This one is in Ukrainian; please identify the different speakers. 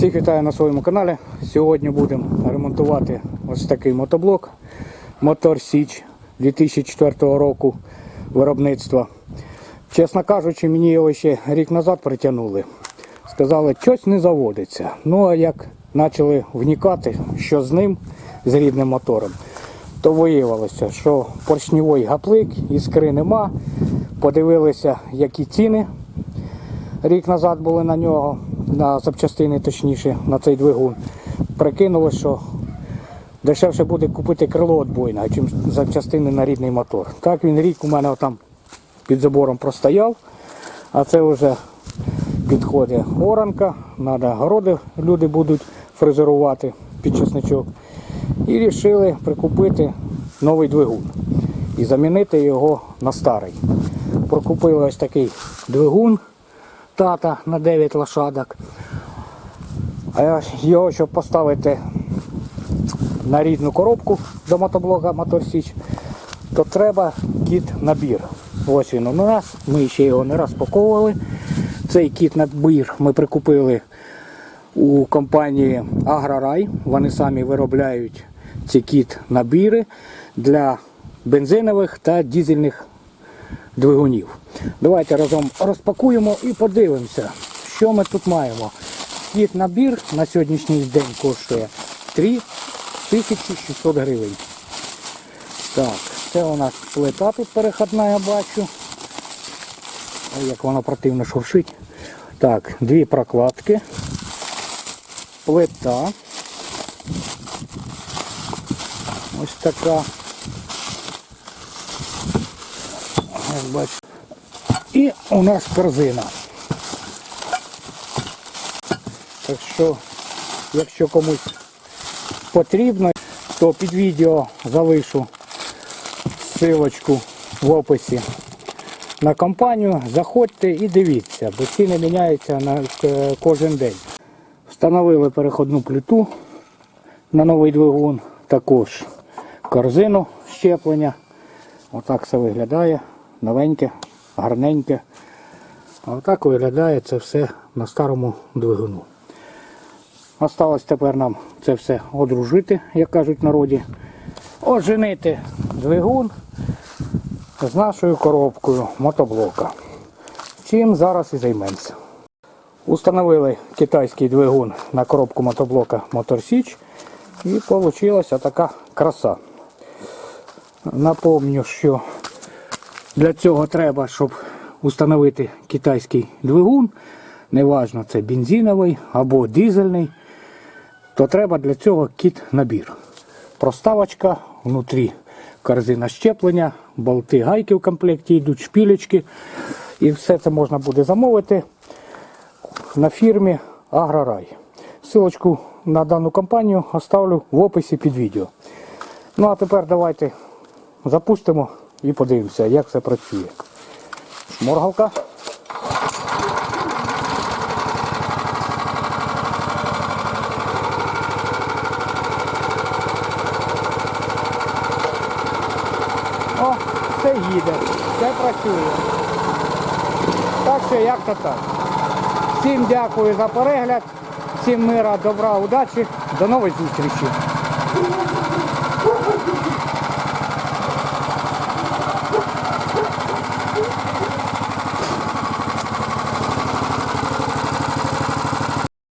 Speaker 1: Всіх вітаю на своєму каналі. Сьогодні будемо ремонтувати ось такий мотоблок Мотор Січ 2004 року виробництва. Чесно кажучи, мені його ще рік назад притягнули. Сказали, щось не заводиться. Ну а як почали вникати, що з ним, з рідним мотором, то виявилося, що поршневий гаплик, іскри нема. Подивилися, які ціни рік назад були на нього, на запчастини, точніше, на цей двигун. Прикинули, що дешевше буде купити крило відбойне, чим запчастини на рідний мотор. Так він рік у мене там під забором простояв, а це вже підходить оранка, треба городи люди будуть фрезерувати під чесничок. І вирішили прикупити новий двигун і замінити його на старий. Прокупили ось такий двигун тата на 9 лошадок. А його, щоб поставити на рідну коробку до мотоблога Мотор Січ, то треба кіт набір. Ось він у нас. Ми ще його не розпаковували. Цей кіт набір ми прикупили у компанії Агрорай. Вони самі виробляють ці кіт набіри для бензинових та дизельних двигунів. Давайте разом розпакуємо і подивимося, що ми тут маємо. Кіт набір на сьогоднішній день коштує 3600 гривень. Так, це у нас плита тут переходна, я бачу. Ой, як вона противно шуршить. Так, дві прокладки. Плита. Ось така. Бачите. І у нас корзина. Так що, якщо комусь потрібно, то під відео залишу ссылочку в описі на компанію. Заходьте і дивіться, бо ціни міняються на е, кожен день. Встановили переходну плиту на новий двигун, також корзину щеплення. Отак все виглядає. Новеньке, гарненьке. А отак виглядає це все на старому двигуну. Осталось тепер нам це все одружити, як кажуть народі. Оженити двигун з нашою коробкою мотоблока. Чим зараз і займемося. Установили китайський двигун на коробку мотоблока Мотор Січ і вийшла така краса. Напомню, що для цього треба, щоб установити китайський двигун, неважно це бензиновий або дизельний, то треба для цього кіт набір. Проставочка, внутрі корзина щеплення, болти, гайки в комплекті йдуть, шпілечки. І все це можна буде замовити на фірмі Агрорай. Силочку на дану компанію оставлю в описі під відео. Ну а тепер давайте запустимо і подивимося, як це працює. Шморгалка. О, все їде, все працює. Так що як то так. Всім дякую за перегляд, всім мира, добра, удачі, до нових зустрічей.